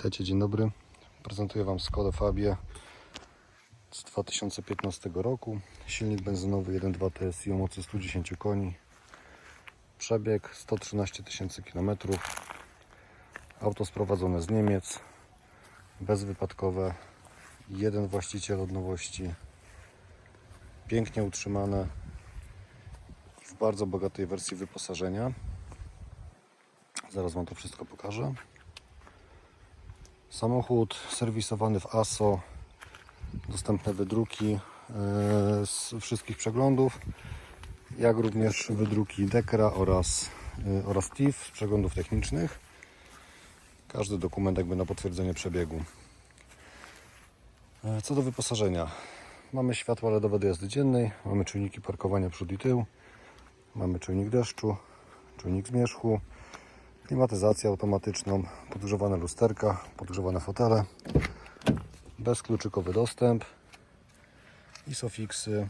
Witajcie, dzień dobry. Prezentuję Wam Skoda Fabię z 2015 roku. Silnik benzynowy 1.2 TSI o mocy 110 koni. Przebieg 113 tysięcy km. Auto sprowadzone z Niemiec. Bezwypadkowe. Jeden właściciel od nowości. Pięknie utrzymane. W bardzo bogatej wersji wyposażenia. Zaraz Wam to wszystko pokażę. Samochód serwisowany w ASO, dostępne wydruki e, z wszystkich przeglądów, jak również wydruki Dekra oraz, e, oraz TIF z przeglądów technicznych. Każdy dokument jakby na potwierdzenie przebiegu. E, Co do wyposażenia. Mamy światła LEDowe do jazdy dziennej, mamy czujniki parkowania przód i tył, mamy czujnik deszczu, czujnik zmierzchu, klimatyzację automatyczną, podgrzewane lusterka, podgrzewane fotele, bezkluczykowy dostęp, ISOFIXy,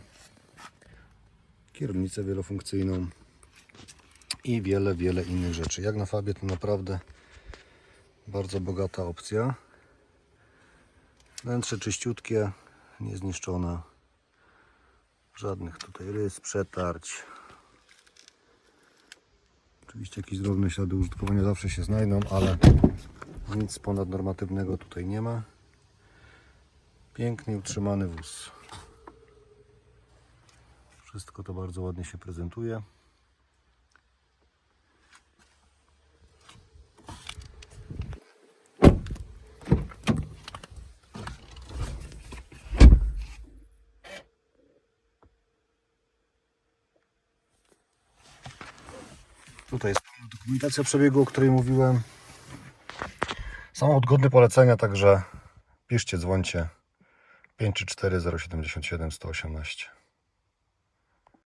kierownicę wielofunkcyjną i wiele, wiele innych rzeczy. Jak na Fabie to naprawdę bardzo bogata opcja. Wnętrze czyściutkie, niezniszczone. Żadnych tutaj rys, przetarć, Oczywiście jakieś drobne ślady użytkowania zawsze się znajdą, ale nic ponadnormatywnego tutaj nie ma. Pięknie utrzymany wóz. Wszystko to bardzo ładnie się prezentuje. Tutaj jest dokumentacja przebiegu, o której mówiłem. Samochód godny polecenia, także piszcie, dzwońcie 534 077 118.